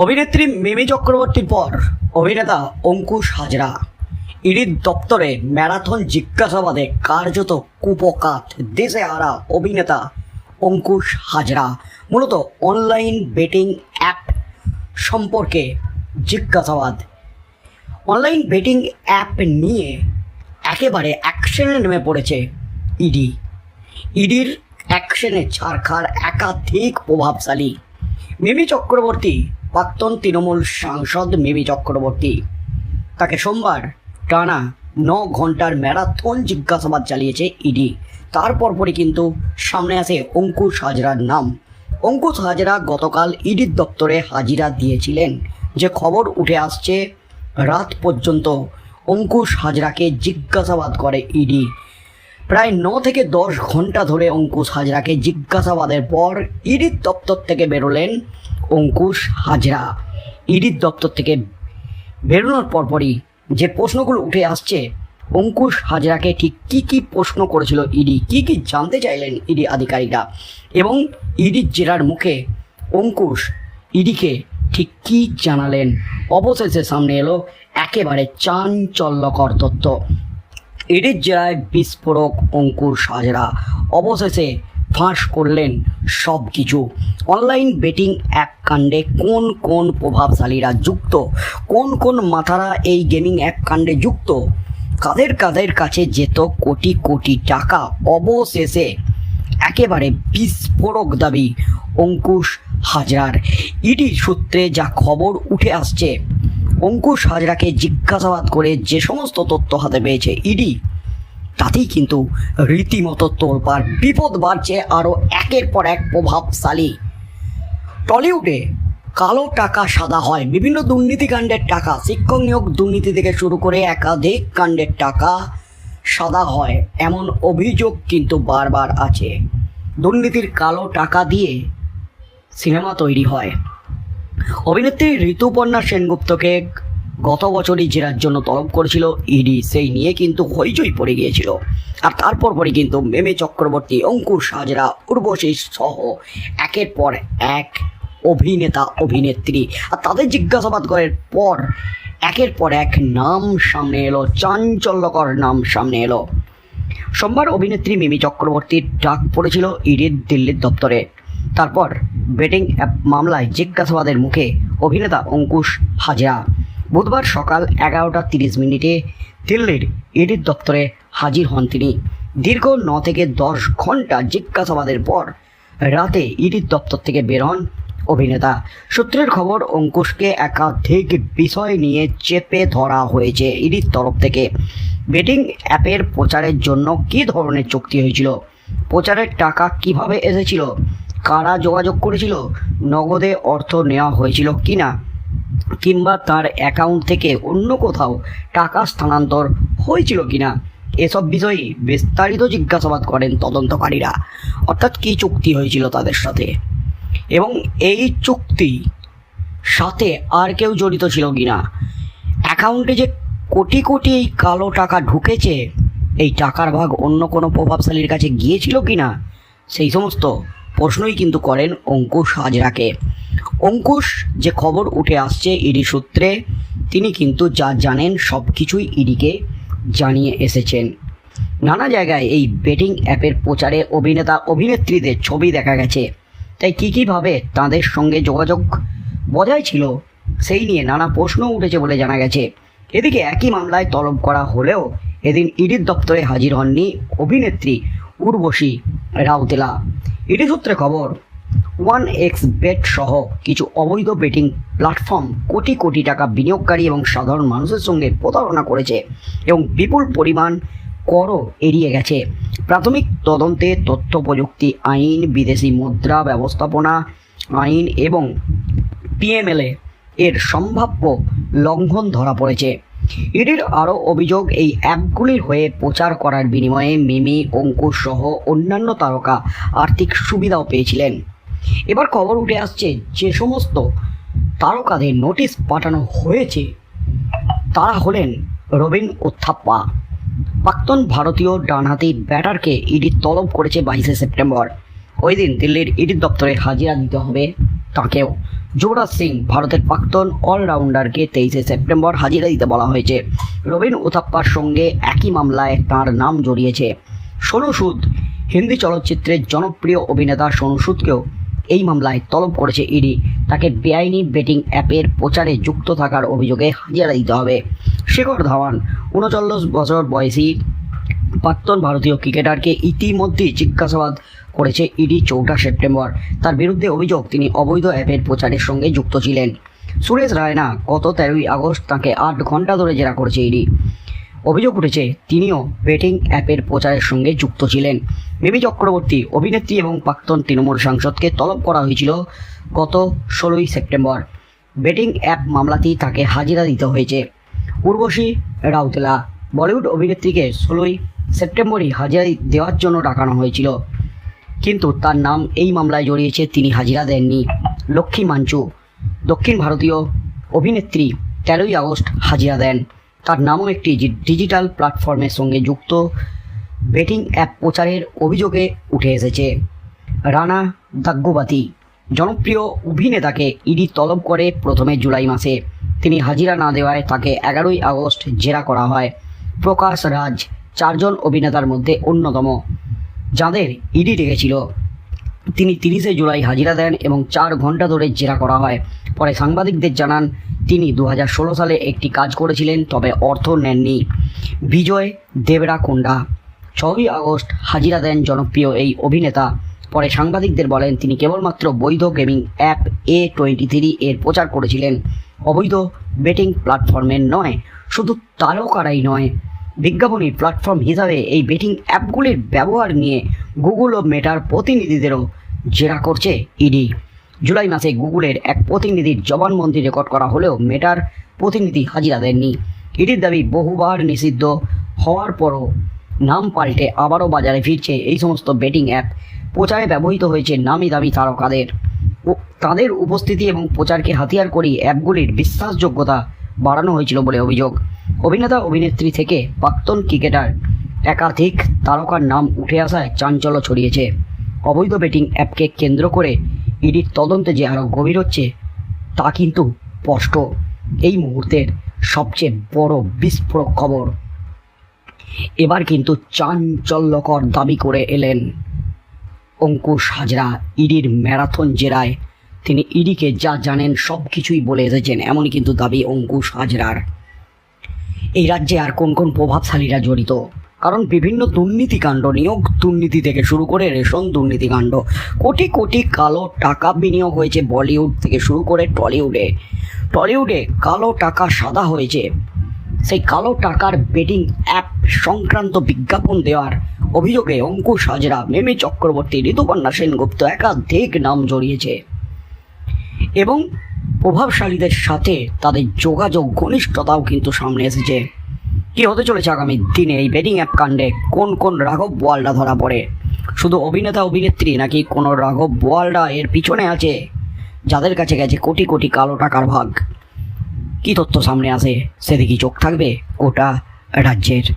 অভিনেত্রী মিমি চক্রবর্তীর পর অভিনেতা অঙ্কুশ হাজরা। ইডির দপ্তরে ম্যারাথন জিজ্ঞাসাবাদে কার্যত কুপকাত দেশে হারা অভিনেতা অঙ্কুশ হাজরা। মূলত অনলাইন বেটিং অ্যাপ সম্পর্কে জিজ্ঞাসাবাদ। অনলাইন বেটিং অ্যাপ নিয়ে একেবারে অ্যাকশনে নেমে পড়েছে ইডি। ইডির অ্যাকশনে ছাড়খার একাধিক প্রভাবশালী। মিমি চক্রবর্তী প্রাক্তন তৃণমূল সাংসদ মিমি চক্রবর্তী। তাকে সোমবার টানা ন ঘণ্টার ম্যারাথন জিজ্ঞাসাবাদ চালিয়েছে ইডি। তারপর পরই কিন্তু সামনে আসে অঙ্কুশ হাজরার নাম। অঙ্কুশ হাজরা গতকাল ইডির দপ্তরে হাজিরা দিয়েছিলেন। যে খবর উঠে আসছে, রাত পর্যন্ত অঙ্কুশ হাজরাকে জিজ্ঞাসাবাদ করে ইডি। প্রায় ন থেকে দশ ঘণ্টা ধরে অঙ্কুশ হাজরাকে জিজ্ঞাসাবাদের পর ইডির দপ্তর থেকে বেরোলেন অঙ্কুশ হাজরা। ইডির দপ্তর থেকে বেরোনোর পরপরই যে প্রশ্নগুলো উঠে আসছে, অঙ্কুশ হাজরাকে ঠিক কি কি প্রশ্ন করেছিল ইডি, কি কি জানতে চাইলেন ইডি আধিকারিকরা এবং ইডির জেরার মুখে অঙ্কুশ ইডিকে ঠিক কি জানালেন? অবশেষে সামনে এলো একেবারে চাঞ্চল্যকর তথ্য। ইডির জেরায় বিস্ফোরক অঙ্কুশ হাজরা। অবশেষে ফাঁস করলেন সব কিছু। অনলাইন বেটিং অ্যাপ কাণ্ডে কোন কোন প্রভাবশালীরা যুক্ত? কোন কোন মাথারা এই গেমিং অ্যাপ কাণ্ডে যুক্ত? কাদের কাদের কাছে যেত কোটি কোটি টাকা? অবশেষে একেবারে বিস্ফোরক দাবি অঙ্কুশ হাজরার। ইডি সূত্রে যা খবর উঠে আসছে, অঙ্কুশ হাজরাকে জিজ্ঞাসাবাদ করে যে সমস্ত তথ্য হাতে পেয়েছে ইডি তাতেই কিন্তু রীতিমতো তোলপাড়, বিপদ বাড়ছে আরও একের পর এক প্রভাবশালী। টলিউডে কালো টাকা সাদা হয়, বিভিন্ন দুর্নীতিকাণ্ডের টাকা, শিক্ষক নিয়োগ দুর্নীতি থেকে শুরু করে একাধিক কাণ্ডের টাকা সাদা হয়, এমন অভিযোগ কিন্তু বারবার আছে। দুর্নীতির কালো টাকা দিয়ে সিনেমা তৈরি হয়। অভিনেত্রী ঋতুপর্ণা সেনগুপ্তকে গত বছরই জেরার জন্য তলব করেছিল ইডি সেই নিয়ে কিন্তু হইচই পড়ে গিয়েছিল। আর তারপর পরে কিন্তু মেমে চক্রবর্তী অঙ্কুশ হাজরা উর্বশী সহ একের পর এক অভিনেতা, অভিনেত্রী। আর তাদের জিজ্ঞাসাবাদ করার পর একের পর এক নাম সামনে এলো, চাঞ্চল্যকর নাম সামনে এলো। সোমবার অভিনেত্রী মিমি চক্রবর্তীর ডাক পড়েছিল ইডির দিল্লির দপ্তরে। তারপর বেটিং অ্যাপ মামলায় জিজ্ঞাসাবাদের মুখে অভিনেতা অঙ্কুশ হাজরা। বুধবার সকাল এগারোটা তিরিশ মিনিটে দিল্লির ইডির দপ্তরে হাজির হন তিনি। দীর্ঘ ন থেকে দশ ঘণ্টা জিজ্ঞাসাবাদের পর রাতে ইডির দপ্তর থেকে বের হন অভিনেতা। সূত্রের খবর, অঙ্কুশকে একাধিক বিষয় নিয়ে চেপে ধরা হয়েছে ইডির তরফ থেকে। বেটিং অ্যাপের প্রচারের জন্য কী ধরনের চুক্তি হয়েছিল? প্রচারের টাকা কীভাবে এসেছিল? কারা যোগাযোগ করেছিল? নগদে অর্থ নেওয়া হয়েছিল কিনা? কিংবা তার অ্যাকাউন্ট থেকে অন্য কোথাও টাকা স্থানান্তর হয়েছিল কিনা, এসব বিষয়ে বিস্তারিত জিজ্ঞাসাবাদ করেন তদন্তকারীরা। অর্থাৎ কী চুক্তি হয়েছিল তাদের সাথে? এবং এই চুক্তি সাথে আর কেউ জড়িত ছিল কিনা? অ্যাকাউন্টে যে কোটি কোটি কালো টাকা ঢুকেছে, এই টাকার ভাগ অন্য কোনো প্রভাবশালীর কাছে গিয়েছিল কিনা, সেই সমস্ত প্রশ্নই কিন্তু করেন অঙ্কুশ হাজরাকে। অঙ্কুশ যে খবর উঠে আসছে ইডি সূত্রে, তিনি কিন্তু যা জানেন সব কিছুই ইডিকে জানিয়ে এসেছেন। নানা জায়গায় এই বেটিং অ্যাপের প্রচারে অভিনেতা, অভিনেত্রীদের ছবি দেখা গেছে। তাই কী কীভাবে তাদের সঙ্গে যোগাযোগ বজায় ছিল, সেই নিয়ে নানা প্রশ্ন উঠেছে বলে জানা গেছে। এদিকে একই মামলায় তলব করা হলেও এদিন ইডির দপ্তরে হাজির হননি অভিনেত্রী উর্বশী রাউতেলা। ইডি সূত্রে খবর ওয়ান এক্স বেট সহ কিছু অবৈধ বেটিং প্ল্যাটফর্ম কোটি কোটি টাকা বিনিয়োগকারী এবং সাধারণ মানুষের সঙ্গে প্রতারণা করেছে এবং বিপুল পরিমাণ করও এড়িয়ে গেছে। প্রাথমিক তদন্তে তথ্য প্রযুক্তি আইন, বিদেশি মুদ্রা ব্যবস্থাপনা আইন এবং পিএমএলএ এর সম্ভাব্য লঙ্ঘন ধরা পড়েছে। ইডির আরও অভিযোগ, এই অ্যাপগুলির হয়ে প্রচার করার বিনিময়ে মিমি অঙ্কুশ সহ অন্যান্য তারকা আর্থিক সুবিধাও পেয়েছিলেন। এবার খবর উঠে আসছে যে সমস্ত তারকাদের নোটিশ পাঠানো হয়েছে। তারা হলেন রবিন উত্থাপ্পা। প্রাক্তন ভারতীয় ডানহাতি ব্যাটারকে ইডি তলব করেছে বাইশে সেপ্টেম্বর। ওই দিন দিল্লির ইডির দপ্তরে হাজিরা দিতে হবে তাকেও। যুবরাজ সিং, ভারতের প্রাক্তন অলরাউন্ডারকে তেইশে সেপ্টেম্বর হাজিরা দিতে বলা হয়েছে। রবিন উথাপ্পার সঙ্গে একই মামলায় তার নাম জড়িয়েছে। সোনু সুদ, হিন্দি চলচ্চিত্রের জনপ্রিয় অভিনেতা সোনু সুদকেও এই মামলায় তলব করেছে ইডি। তাকে বেআইনি বেটিং অ্যাপের প্রচারে যুক্ত থাকার অভিযোগে হাজিরা দিতে হবে। শেখর ধাওয়ান, উনচল্লিশ বছর বয়সী প্রাক্তন ভারতীয় ক্রিকেটারকে ইতিমধ্যেই জিজ্ঞাসাবাদ করেছে ইডি চৌঠা সেপ্টেম্বর। তার বিরুদ্ধে অভিযোগ, তিনি অবৈধ অ্যাপের প্রচারের সঙ্গে যুক্ত ছিলেন। সুরেশ রায়না, গত তেরোই আগস্ট তাকে আট ঘণ্টা ধরে জেরা করেছে ইডি। অভিযোগ উঠেছে, তিনিও বেটিং অ্যাপের প্রচারের সঙ্গে যুক্ত ছিলেন। মিমি চক্রবর্তী অভিনেত্রী এবং প্রাক্তন তৃণমূল সাংসদকে তলব করা হয়েছিল গত ষোলোই সেপ্টেম্বর। বেটিং অ্যাপ মামলাতেই তাকে হাজিরা দিতে হয়েছে। উর্বশী রাউতেলা, বলিউড অভিনেত্রীকে ষোলোই সেপ্টেম্বরই হাজিরা দেওয়ার জন্য ডাকানো হয়েছিল। কিন্তু তার নাম এই মামলায় জড়িয়েছে তিনি হাজিরা দেননি। লক্ষ্মী মাঞ্চু, দক্ষিণ ভারতীয় অভিনেত্রী তেরোই আগস্ট হাজিরা দেন। তার নামও একটি ডিজিটাল প্ল্যাটফর্মের সঙ্গে যুক্ত। বেটিং অ্যাপ প্রচারের অভিযোগে উঠে এসেছে। রানা দাগ্গুবাতি জনপ্রিয় অভিনেতাকে ইডি তলব করে প্রথমে জুলাই মাসে। তিনি হাজিরা না দেওয়ায় তাকে এগারোই আগস্ট জেরা করা হয়। প্রকাশ রাজ, চারজন অভিনেতার মধ্যে অন্যতম, যাদের ইডি ডেকেছিল। তিনি তিরিশে জুলাই হাজিরা দেন এবং চার ঘণ্টা ধরে জেরা করা হয়। পরে সাংবাদিকদের জানান তিনি দু হাজার ষোলো সালে একটি কাজ করেছিলেন, তবে অর্থ নেননি। বিজয় দেবরাকোন্ডা ছয়ই আগস্ট হাজিরা দেন জনপ্রিয় এই অভিনেতা। পরে সাংবাদিকদের বলেন, তিনি কেবলমাত্র বৈধ gaming app A twenty three এর প্রচার করেছিলেন। অবৈধ বেটিং প্ল্যাটফর্মের নয়, শুধু তারকারাই নয়। বিজ্ঞাপনী প্ল্যাটফর্ম হিসাবে এই বেটিং অ্যাপগুলির ব্যবহার নিয়ে গুগল ও মেটার প্রতিনিধিদেরও জেরা করছে ইডি। জুলাই মাসে গুগলের এক প্রতিনিধির জবানবন্দি রেকর্ড করা হলেও মেটার প্রতিনিধি হাজিরা দেননি। ইডির দাবি বহুবার নিষিদ্ধ হওয়ার পরও নাম পাল্টে আবারও বাজারে ফিরছে এই সমস্ত বেটিং অ্যাপ প্রচারে ব্যবহৃত হয়েছে নামি দামি তারকাদের তাদের উপস্থিতি এবং প্রচারকে হাতিয়ার করে অ্যাপগুলির বিশ্বাসযোগ্যতা বাড়ানো হয়েছিল বলে অভিযোগ। অভিনেতা অভিনেত্রী থেকে প্রাক্তন ক্রিকেটার একাধিক তারকার নাম উঠে আসায় চাঞ্চল্য ছড়িয়েছে। অবৈধ বেটিং অ্যাপকে কেন্দ্র করে ইডির তদন্তে যে আরও গভীর হচ্ছে, তা কিন্তু স্পষ্ট। এই মুহূর্তের সবচেয়ে বড় বিস্ফোরক খবর। এবার কিন্তু চাঞ্চল্যকর দাবি করে এলেন অঙ্কুশ হাজরা, ইডির ম্যারাথন জেরায়। তিনি ইডিকে যা জানেন সব কিছুই বলে এসেছেন, এমনই কিন্তু দাবি অঙ্কুশ হাজরার। এই রাজ্যে আর কোন কোন প্রভাবশালীরা জড়িত? কারণ বিভিন্ন দুর্নীতিকাণ্ড নিয়োগ দুর্নীতি থেকে শুরু করে রেশন দুর্নীতিকাণ্ড কোটি কোটি কালো টাকা বিনিয়োগ হয়েছে বলিউড থেকে শুরু করে টলিউডে। টলিউডে কালো টাকা সাদা হয়েছে। সেই কালো টাকার বেটিং অ্যাপ সংক্রান্ত বিজ্ঞাপন দেওয়ার অভিযোগে অঙ্কুশ হাজরা, মেমি চক্রবর্তী, ঋতুপর্ণা সেনগুপ্ত একাধিক নাম জড়িয়েছে এবং প্রভাবশালীদের সাথে তাদের যোগাযোগ ঘনিষ্ঠতাও কিন্তু সামনে এসেছে। কি হতে চলেছে আগামী দিনে এই বেটিং অ্যাপ কাণ্ডে? কোন কোন রাঘব বোয়ালটা ধরা পড়ে? শুধু অভিনেতা, অভিনেত্রী নাকি কোনো রাঘব বোয়ালটা এর পিছনে আছে? যাদের কাছে গেছে কোটি কোটি কালো টাকার ভাগ। কি তথ্য সামনে আসে? সেদিকে চোখ থাকবে গোটা রাজ্যের।